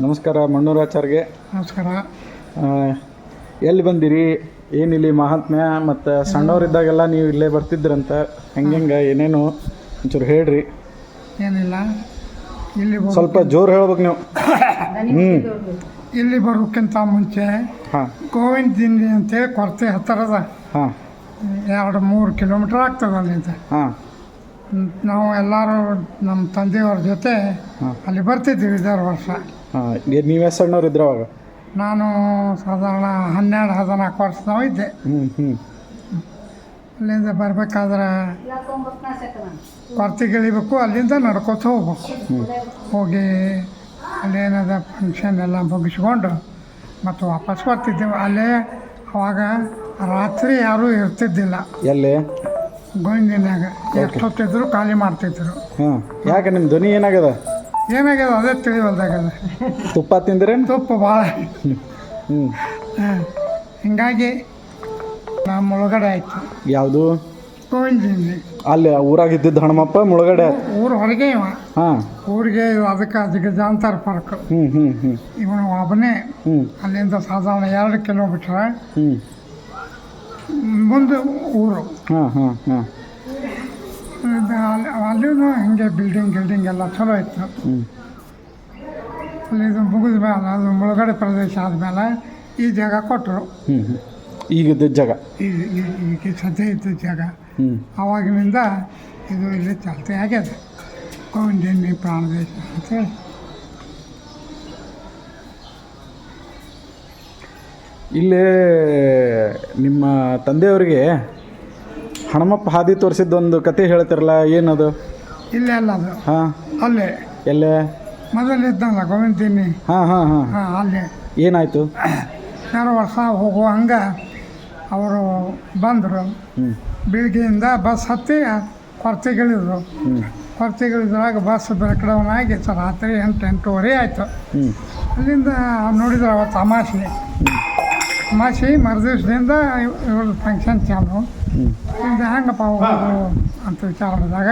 ನಮಸ್ಕಾರ ಮಣ್ಣೂರಾಚಾರ್ಗೆ. ನಮಸ್ಕಾರ. ಎಲ್ಲಿ ಬಂದಿರಿ? ಏನಿಲ್ಲಿ ಮಹಾತ್ಮ್ಯ ಮತ್ತು ಸಣ್ಣವರಿದ್ದಾಗೆಲ್ಲ ನೀವು ಇಲ್ಲೇ ಬರ್ತಿದ್ರಂತ. ಹೆಂಗೆ ಏನೇನು? ಒಂಚೂರು ಹೇಳ್ರಿ. ಏನಿಲ್ಲ. ಇಲ್ಲಿ ಸ್ವಲ್ಪ ಜೋರು ಹೇಳ್ಬೇಕು ನೀವು. ಹ್ಞೂ ಇಲ್ಲಿ ಬರೋಕ್ಕಿಂತ ಮುಂಚೆ ಹಾಂ. ಗೋವಿಂದ ದಿಂಡಿ ಅಂತೇಳಿ ಕೊರತೆ ಹತ್ತಿರದ ಹಾಂ. ಎರಡು ಮೂರು ಕಿಲೋಮೀಟ್ರ್ ಆಗ್ತದೆ ಅಲ್ಲಿಂದ. ಹಾಂ. ನಾವು ಎಲ್ಲರೂ ನಮ್ಮ ತಂದೆಯವ್ರ ಜೊತೆ ಹಾಂ. ಅಲ್ಲಿ ಬರ್ತಿದ್ದೀವಿ ಇದಾರು ವರ್ಷ. ಹಾಂ ನೀವು ಎಷ್ಟು ಸಣ್ಣವ್ರು ಇದ್ರ ಅವಾಗ? ನಾನು ಸಾಧಾರಣ ಹನ್ನೆರಡು ಹದಿನಾಲ್ಕು ವರ್ಷದವ ಇದ್ದೆ. ಹ್ಞೂ ಹ್ಞೂ ಅಲ್ಲಿಂದ ಬರಬೇಕಾದ್ರೆ ಕೊರತೆಗಿಳಿಬೇಕು ಅಲ್ಲಿಂದ ನಡ್ಕೋತ ಹೋಗ್ಬೇಕು. ಹೋಗಿ ಅಲ್ಲೇನದ ಫಂಕ್ಷನ್ ಎಲ್ಲ ಮುಗಿಸ್ಕೊಂಡು ಮತ್ತು ವಾಪಸ್ ಬರ್ತಿದ್ದೆವು. ಅಲ್ಲೇ ಅವಾಗ ರಾತ್ರಿ ಯಾರೂ ಇರ್ತಿದ್ದಿಲ್ಲ. ಎಲ್ಲಿ? ಗೋವಿಂದಿನಾಗ ಎಷ್ಟೊತ್ತಿದ್ರು ಖಾಲಿ ಮಾಡ್ತಿದ್ರು. ಹಾಂ ಯಾಕೆ ನಿಮ್ಮ ಧ್ವನಿ ಏನಾಗದ? ಏನಾಗ್ಯದ ಅದೇ ತಿಳಿವಲ್ದಾಗದ ತುಪ್ಪ ತಿಂದ್ರೇನು? ತುಪ್ಪ ಭಾಳ. ಹ್ಞೂ ಹಿಂಗಾಗಿ ನಮ್ಮ ಒಳಗಡೆ ಆಯ್ತು. ಯಾವುದು? ಅಲ್ಲಿ ಊರಾಗ ಇದ್ದಿದ್ದ ಹಣಮಪ್ಪ ಮುಳುಗಡೆ ಊರು ಹೊರಗೆ ಇವ. ಹಾಂ. ಊರಿಗೆ ಅದಕ್ಕೆ ಅದಕ್ಕೆ ಜಾಂತಾರ ಪಾರ್ಕ್. ಹ್ಞೂ ಹ್ಞೂ ಹ್ಞೂ ಇವನು ಒಬ್ಬನೇ. ಹ್ಞೂ ಅಲ್ಲಿಂದ ಸಾಧಾರಣ ಎರಡು ಕಿಲೋಮೀಟ್ರ್. ಹ್ಞೂ ಮುಂದೆ ಊರು. ಹಾಂ ಹಾಂ ಹಾಂ. ಅಲ್ಲಿನೂ ಹಿಂಗೆ ಬಿಲ್ಡಿಂಗ್ ಗಿಲ್ಡಿಂಗ್ ಎಲ್ಲ ಚಲೋ ಇತ್ತು. ಅಲ್ಲಿ ಇದು ಮುಗಿದ ಮೇಲೆ ಅದು ಮುಳುಗಡೆ ಪ್ರದೇಶ ಆದಮೇಲೆ ಈ ಜಾಗ ಕೊಟ್ಟರು. ಈಗಿದ್ದ ಜಾಗ. ಈಗ ಸದ್ಯ ಇದ್ದ ಜಾಗ. ಆವಾಗಿನಿಂದ ಇದು ಇಲ್ಲಿ ಚಾಲ್ತಿ ಆಗ್ಯದ ಗೋವಿಂದನಿ ಪ್ರಾಣದೇಶ ಅಂತೇಳಿ ಇಲ್ಲಿ ನಿಮ್ಮ ತಂದೆಯವರಿಗೆ ಹಣಮಪ್ಪ ಹಾದಿ ತೋರಿಸಿದ್ದೊಂದು ಕತೆ ಹೇಳ್ತಿರಲ್ಲ ಏನದು? ಇಲ್ಲೇ ಅಲ್ಲ ಅದು. ಹಾಂ. ಅಲ್ಲೇ. ಎಲ್ಲೇ? ಮೊದಲಿದ್ದಲ್ಲ ಗೋವಿಂದಿನಿ. ಹಾಂ ಹಾಂ ಹಾಂ. ಹಾಂ ಅಲ್ಲೇ. ಏನಾಯಿತು? ಎರಡು ವರ್ಷ ಹೋಗುವ ಹಂಗೆ ಅವರು ಬಂದರು. ಬೆಳಗ್ಗೆಯಿಂದ ಬಸ್ ಹತ್ತಿ ಕೊರತೆಗಳಿದ್ರು. ಕೊರತೆಗಳಿದ್ರಾಗ ಬಸ್ ಬೆಳಕಡವನಾಗಿ ರಾತ್ರಿ ಎಂಟು ಎಂಟೂವರೆ ಆಯಿತು. ಅಲ್ಲಿಂದ ನೋಡಿದ್ರೆ ಅವತ್ತು ಅಮಾಸೆ ಅಮಾಸೆ ಮರುದಿವಸದಿಂದ ಇವ್ರ ಫಂಕ್ಷನ್ ಚಾಲು. ಇದು ಹೆಂಗಪ್ಪ ಹೋಗೋದು ಅಂತ ವಿಚಾರ ಮಾಡಿದಾಗ